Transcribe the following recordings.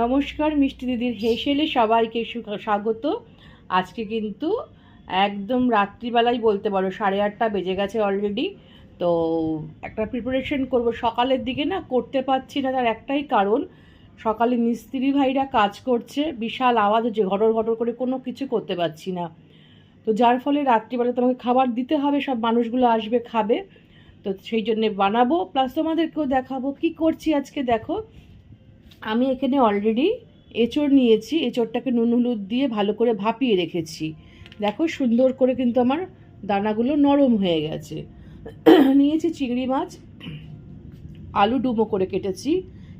নমস্কার, মিষ্টি দিদির হেসেলে সবাইকে স্বাগত। আজকে কিন্তু একদম রাত্রিবেলাই বলতে পারো, সাড়ে আটটা বেজে গেছে অলরেডি তো একটা প্রিপারেশন করব। সকালের দিকে না করতে পারছি না, তার একটাই কারণ, সকালে মিস্ত্রি ভাইরা কাজ করছে, বিশাল আওয়াজ হচ্ছে, ঘটর ঘটর করে কোনো কিছু করতে পারছি না। তো যার ফলে রাত্রিবেলা তোমাকে খাবার দিতে হবে, সব মানুষগুলো আসবে, খাবে। তো সেই জন্যে বানাবো প্লাস তোমাদেরকেও দেখাবো, কি করছি আজকে দেখো। আমি এখানে অলরেডি এঁচড় নিয়েছি, এঁচড়টাকে নুন হলুদ দিয়ে ভালো করে ভাপিয়ে রেখেছি। দেখো সুন্দর করে কিন্তু আমার দানাগুলো নরম হয়ে গেছে। নিয়েছি চিংড়ি মাছ, আলু ডুমো করে কেটেছি,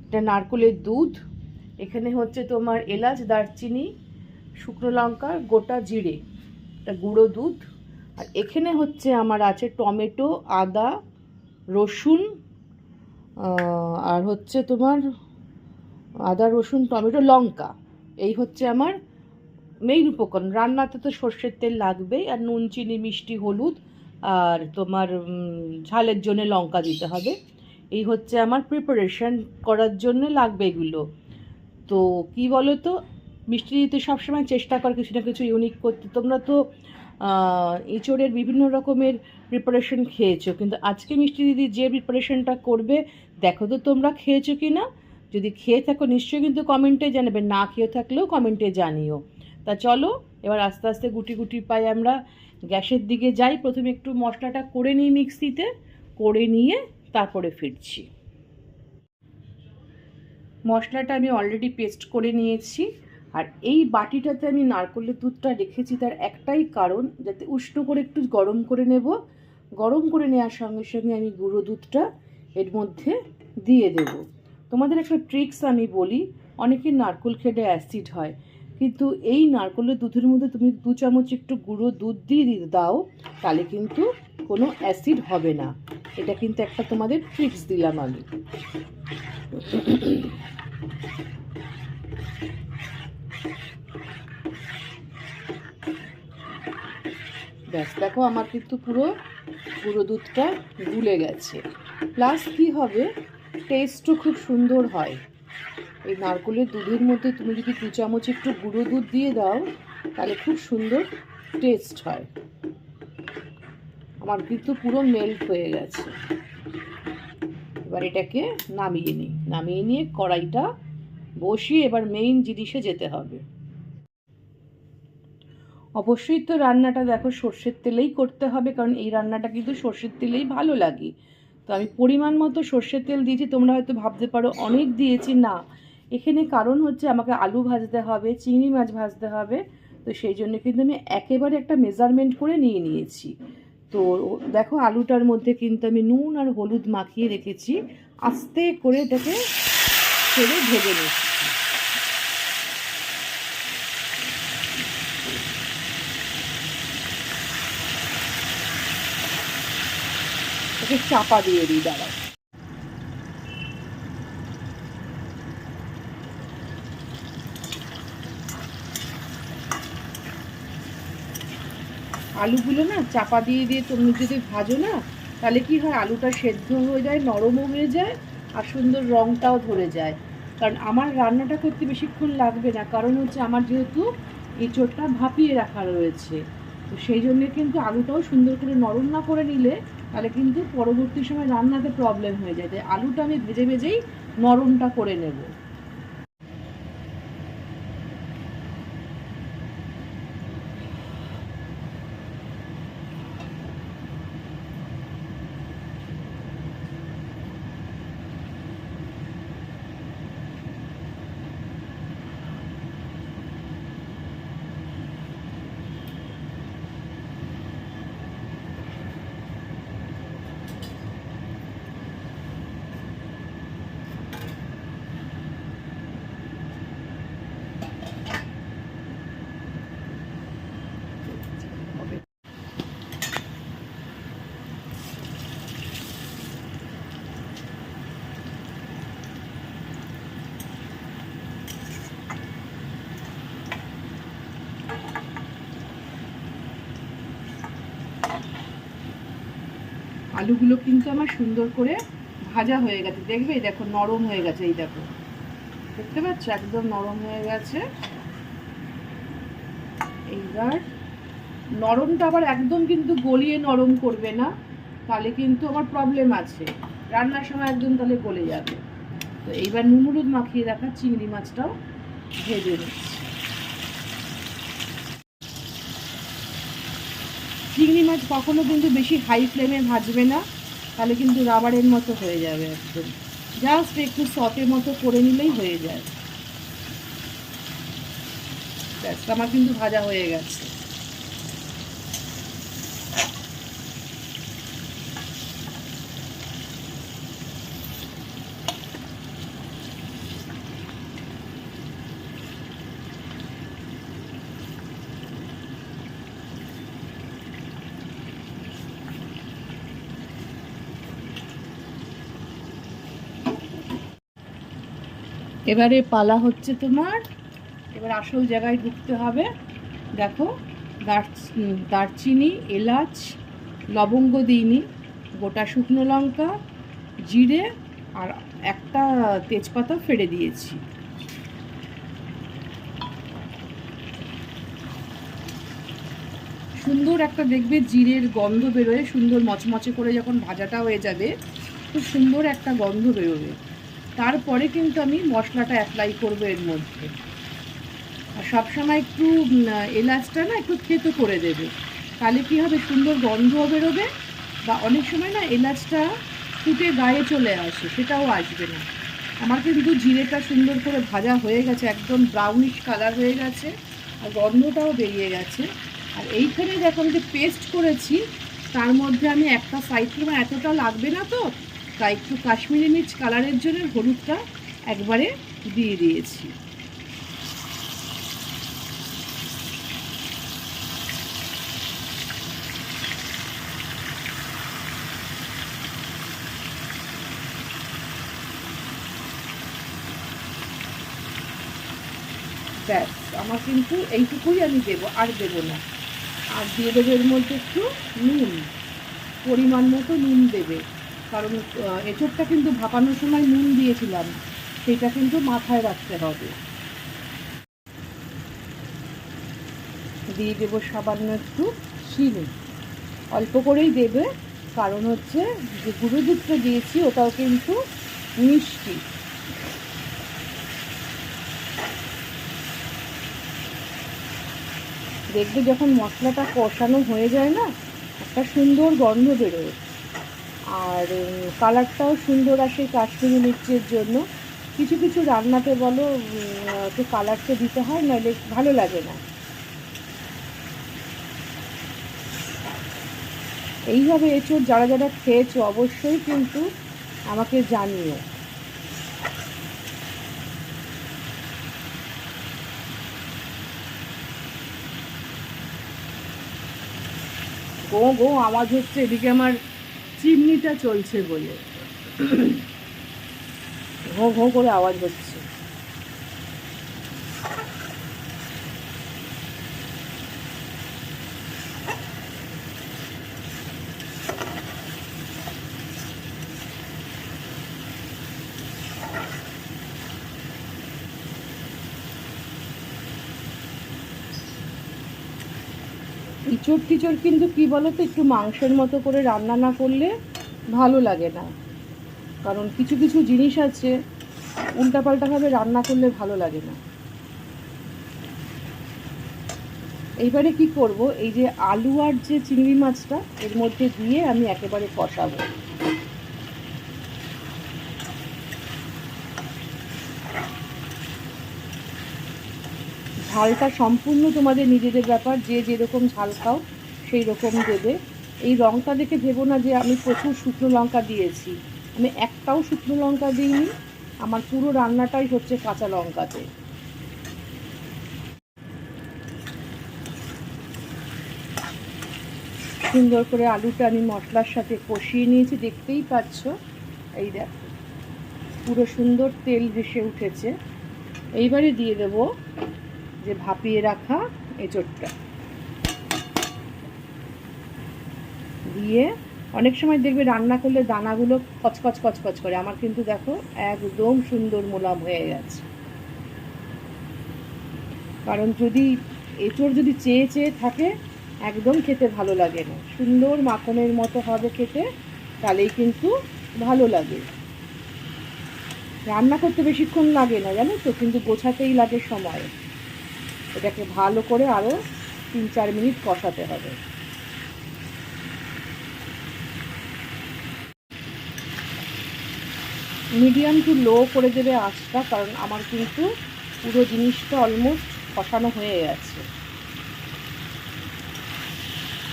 এটা নারকোলের দুধ, এখানে হচ্ছে তোমার এলাচ, দারচিনি, শুকনো লঙ্কা, গোটা জিরে, এটা গুঁড়ো দুধ। আর এখানে হচ্ছে আমার আছে টমেটো, আদা, রসুন আর হচ্ছে তোমার আদা, রসুন, টমেটো, লঙ্কা। এই হচ্ছে আমার মেইন উপকরণ। রান্নাতে তো সর্ষের তেল লাগবেই আর নুন, চিনি, মিষ্টি, হলুদ আর তোমার ঝালের জন্য লঙ্কা দিতে হবে। এই হচ্ছে আমার প্রিপারেশন করার জন্য লাগবে এগুলো। তো কি বলো তো মিষ্টি দিতে সবসময় চেষ্টা কর কিছু না কিছু ইউনিক করতে। তোমরা তো এঁচোড়ের বিভিন্ন রকমের প্রিপারেশন খেয়েছো। কিন্তু আজকে মিষ্টি দিদি যে প্রিপারেশনটা করবে, দেখো তো তোমরা খেয়েছো কি না যদি খেয়ে থাকো, নিশ্চয়ই কিন্তু কমেন্টে জানাবে না খেয়ে থাকলেও কমেন্টে জানিও। তা চলো, এবার আস্তে আস্তে গুটি গুটি পাই আমরা গ্যাসের দিকে যাই। প্রথমে একটু মশলাটা করে নিই মিক্সিতে, করে নিয়ে তারপরে ফিরছি। মশলাটা আমি অলরেডি পেস্ট করে নিয়েছি। আর এই বাটিটাতে আমি নারকলের দুধটা রেখেছি, তার একটাই কারণ, যাতে উষ্ণ করে একটু গরম করে নেব। গরম করে নেওয়ার সঙ্গে সঙ্গে আমি গুঁড়ো দুধটা এর মধ্যে দিয়ে দেব। তোমাদের একটা ট্রিক্স আমি বলি অনেকের নারকোল খেলে অ্যাসিড হয়, কিন্তু এই নারকলের দুধের মধ্যে তুমি দু চামচ একটু গুঁড়ো দুধ দিয়ে দাও, তাহলে কিন্তু কোনো অ্যাসিড হবে না। এটা কিন্তু একটা তোমাদের ট্রিক্স দিলাম আমি। ব্যাস, দেখো আমার কিন্তু পুরো গুঁড়ো দুধটা গুলে গেছে। প্লাস কি হবে? টেস্টও খুব সুন্দর হয়। এই নারকলের দুধের মধ্যে তুমি যদি দু চামচ একটু গুঁড়ো দুধ দিয়ে দাও, তাহলে খুব সুন্দর টেস্ট হয়। আমার কিন্তু পুরো মেল্ট হয়ে গেছে। এবার এটাকে নামিয়ে নিই। নামিয়ে নিয়ে কড়াইটা বসিয়ে এবার মেইন জিনিসে যেতে হবে। অবশ্যই তো রান্নাটা দেখো সর্ষের তেলেই করতে হবে, কারণ এই রান্নাটা কিন্তু সর্ষের তেলেই ভালো লাগে। তো আমি পরিমাণ মতো সর্ষের তেল দিয়েছি, তোমরা হয়তো ভাবতে পারো, অনেক দিয়েছি, না। এখানে কারণ হচ্ছে আমাকে আলু ভাজতে হবে, চিংড়ি মাছ ভাজতে হবে, তো সেই জন্য কিন্তু আমি একেবারে একটা মেজারমেন্ট করে নিয়ে নিয়েছি। তো দেখো আলুটার মধ্যে কিন্তু আমি নুন আর হলুদ মাখিয়ে রেখেছি, আস্তে করে এটাকে ছেড়ে ভেজে নিচ্ছি। ওকে চাপা দিয়ে দিই, দাঁড়াও। আলুগুলো না চাপা দিয়ে দিয়ে তুমি যদি ভাজো না, তাহলে কি হয়, আলুটা সেদ্ধ হয়ে যায়, নরমও হয়ে যায়, আর সুন্দর রঙটাও ধরে যায়। কারণ আমার রান্নাটা করতে বেশিক্ষণ লাগবে না, কারণ হচ্ছে আমার যেহেতু এঁচোড়টা ভাপিয়ে রাখা রয়েছে, তো সেই জন্যে কিন্তু আলুটাও সুন্দর করে নরম না করে নিলে তাহলে কিন্তু পরবর্তী সময় রান্নাতে প্রবলেম হয়ে যায়। তাই আলুটা আমি ভেজে ভেজেই নরমটা করে নেব। আলুগুলো কিন্তু আমার সুন্দর করে ভাজা হয়ে গেছে। দেখবে? দেখো, নরম হয়ে গেছে, এই দেখো। দেখতে পাচ্ছ? একদম নরম হয়ে গেছে। এইবার নরমটা আবার একদম কিন্তু গলিয়ে নরম করবে না। তাহলে কিন্তু আমার প্রবলেম আছে। রান্নার সময় একদম তাহলে গলে যাবে। তো এইবার নুন হলুদ মাখিয়ে রাখা চিংড়ি মাছটাও ভেজে নিচ্ছি। চিংড়ি মাছ কখনো কিন্তু বেশি হাই ফ্লেমে ভাজবে না, তাহলে কিন্তু রাবারের মতো হয়ে যাবে একদম। জাস্ট একটু সফের মতো করে নিলেই হয়ে যায়। আমার কিন্তু ভাজা হয়ে গেছে। এবারে পালা হচ্ছে তোমার, এবার আসল জায়গায় ঢুকতে হবে। দেখো দারচ- দারচিনি, এলাচ, লবঙ্গ দিইনি, গোটা শুকনো লঙ্কা, জিরে, আর একটা তেজপাতা ফেড়ে দিয়েছি। সুন্দর একটা দেখবে জিরের গন্ধ বেরোয়, সুন্দর মচমচে করে যখন ভাজাটা হয়ে যাবে, খুব সুন্দর একটা গন্ধ বেরোবে। তারপরে কিন্তু আমি মশলাটা অ্যাপ্লাই করব এর মধ্যে। আর সবসময় একটু এলাচটা না একটু থেতো করে দেবে। তাহলে কী হবে? সুন্দর গন্ধও বেরোবে বা অনেক সময় না এলাচটা ফুটে গায়ে চলে আসে, সেটাও আসবে না। আমার কিন্তু জিরেটা সুন্দর করে ভাজা হয়ে গেছে, একদম ব্রাউনিশ কালার হয়ে গেছে আর গন্ধটাও বেরিয়ে গেছে। আর এইখানে দেখো আমি যে পেস্ট করেছি, তার মধ্যে আমি একটা সাইড থেকে এতটা লাগবে না তো তাই একটু কাশ্মীরি মির্চ কালারের জন্য হলুদটা একবারে দিয়ে দিয়েছি। ব্যাস, আমার কিন্তু এইটুকুই আমি দেবো, আর দেবো না। আর দিয়ে দেবো এর মধ্যে একটু নুন, পরিমাণ মতো নুন দেবে। কারণ এঁচোড়টা কিন্তু ভাপানোর সময় নুন দিয়েছিলাম, সেটা কিন্তু মাথায় রাখতে হবে। দিয়ে দেবো সামান্য একটু চিনি অল্প করেই দেবে, কারণ হচ্ছে যে গুঁড়ো দুধটা দিয়েছি, ওটাও কিন্তু মিষ্টি। দেখবে যখন মশলাটা কষানো হয়ে যায় না, একটা সুন্দর গন্ধ বেরোয়। আর কালারটাও সুন্দর আসে কাশ্মীরি মির্চের জন্য। কিছু কিছু রান্নাতে বলো একটু কালারটা দিতে হয়, নাহলে ভালো লাগে না। এইভাবে এঁচোড় যারা যারা খেয়েছো অবশ্যই কিন্তু আমাকে জানিও। গো গো, আওয়াজ হচ্ছে, এদিকে আমার চিমনিটা চলছে বলে। ঘো ঘো করে আওয়াজ হচ্ছে। ইঁচড় টিচড় কিন্তু কি বলো তো একটু মাংসের মতো করে রান্না না করলে ভালো লাগে না। কারণ কিছু কিছু জিনিস আছে, উল্টাপাল্টাভাবে রান্না করলে ভালো লাগে না। এইবারে কি করব, এই যে আলু আর যে চিংড়ি মাছটা, এর মধ্যে দিয়ে আমি একেবারে কষাবো। ঝালটা সম্পূর্ণ তোমাদের নিজেদের ব্যাপার, যে যেরকম ঝাল খাও সেই রকম দেবে। এই রঙটা দেখে ভেবো না যে আমি প্রচুর শুকনো লঙ্কা দিয়েছি। আমি একটাও শুকনো লঙ্কা দিইনি, আমার পুরো রান্নাটাই হচ্ছে কাঁচা লঙ্কাতে। সুন্দর করে আলুটা আমি মশলার সাথে কষিয়ে নিয়েছি, দেখতেই পাচ্ছ? এই দেখো, পুরো সুন্দর তেল ভেসে উঠেছে। এইবারে দিয়ে দেব যে ভাপিয়ে রাখা এঁচোড়টা। দিয়ে অনেক সময় দেখবে রান্না করলে দানাগুলো কচকচ কচকচ করে। আমার কিন্তু দেখো একদম সুন্দর মোলাম হয়ে গেছে। কারণ যদি এঁচড় যদি চেয়ে চেয়ে থাকে, একদম খেতে ভালো লাগে না। সুন্দর মাখনের মতো হবে খেতে, তাহলেই কিন্তু ভালো লাগে। রান্না করতে বেশিক্ষণ লাগে না, জানো তো? কিন্তু গোছাতেই লাগে সময়। এটাকে ভালো করে আরও তিন চার মিনিট কষাতে হবে। মিডিয়াম টু লো করে দেবে আঁচটা, কারণ আমার কিন্তু পুরো জিনিসটা অলমোস্ট কষানো হয়ে গেছে।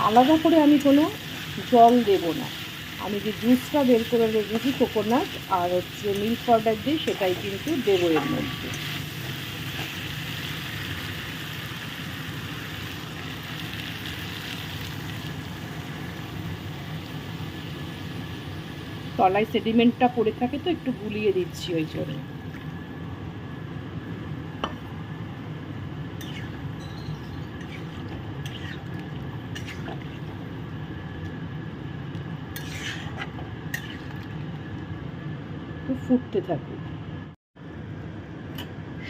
আলাদা করে আমি কোনো জল দেব না। আমি যে জুসটা বের করে রেখেছি কোকোনাট আর হচ্ছে মিল্ক পাউডার দিয়ে, সেটাই কিন্তু দেবো এর মধ্যে। তলায় সেডিমেন্টটা পড়ে থাকে তো একটু গুলিয়ে দিচ্ছি ওই জন্য। ফুটতে থাকুক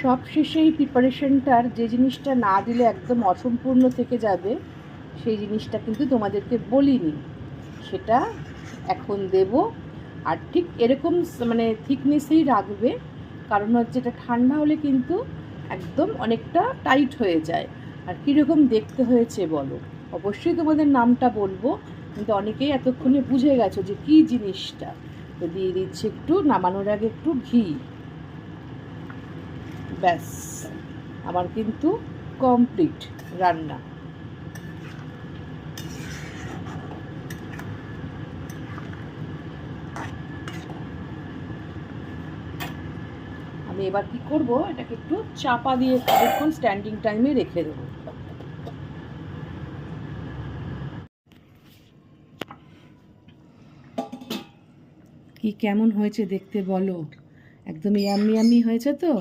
সব শেষে এই প্রিপারেশনটার যে জিনিসটা না দিলে একদম অসম্পূর্ণ থেকে যাবে, সেই জিনিসটা কিন্তু তোমাদেরকে বলিনি। সেটা এখন দেব আর ঠিক এরকম মানে থিকনেসেই রাখবে। কারণ হচ্ছে এটা ঠান্ডা হলে কিন্তু একদম অনেকটা টাইট হয়ে যায়। আর কীরকম দেখতে হয়েছে বলো? অবশ্যই তোমাদের নামটা বলব। কিন্তু অনেকেই এতক্ষণে বুঝে গেছো যে কী জিনিসটা। তো দিয়ে দিচ্ছি একটু, নামানোর আগে একটু ঘি। ব্যাস। আমার কিন্তু কমপ্লিট রান্না। আমি এবার কি করব? এটাকে একটু চাপা দিয়ে কিছুক্ষণ স্ট্যান্ডিং টাইমে রেখে দেবো। কি কেমন হয়েছে দেখতে বলো? একদম ইয়াম্মি ইয়াম্মি হয়েছে তো?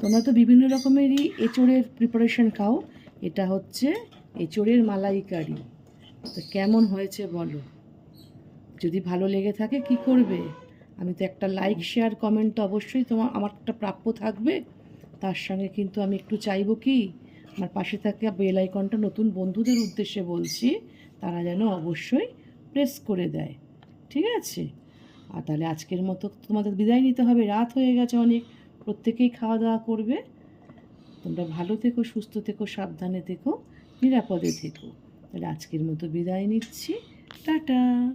তোমরা তো বিভিন্ন রকমেরই এঁচড়ের প্রিপারেশন খাও। এটা হচ্ছে এঁচড়ের মালাইকারি। তো কেমন হয়েছে বলো? যদি ভালো লেগে থাকে কি করবে? আমি তো একটা লাইক শেয়ার কমেন্ট তো অবশ্যই তোমার আমার একটা প্রাপ্য থাকবে। তার সঙ্গে কিন্তু আমি একটু চাইব কি, আমার পাশে থাকা বেল আইকনটা নতুন বন্ধুদের উদ্দেশ্যে বলছি, তারা যেন অবশ্যই প্রেস করে দেয়। ঠিক আছে? আর তাহলে আজকের মতো তোমাদের বিদায় নিতে হবে। রাত হয়ে গেছে অনেক, প্রত্যেকেই খাওয়া দাওয়া করবে। তোমরা ভালো থেকো, সুস্থ থেকো, সাবধানে থেকো, নিরাপদে থেকো। তাহলে আজকের মতো বিদায় নিচ্ছি। টাটা!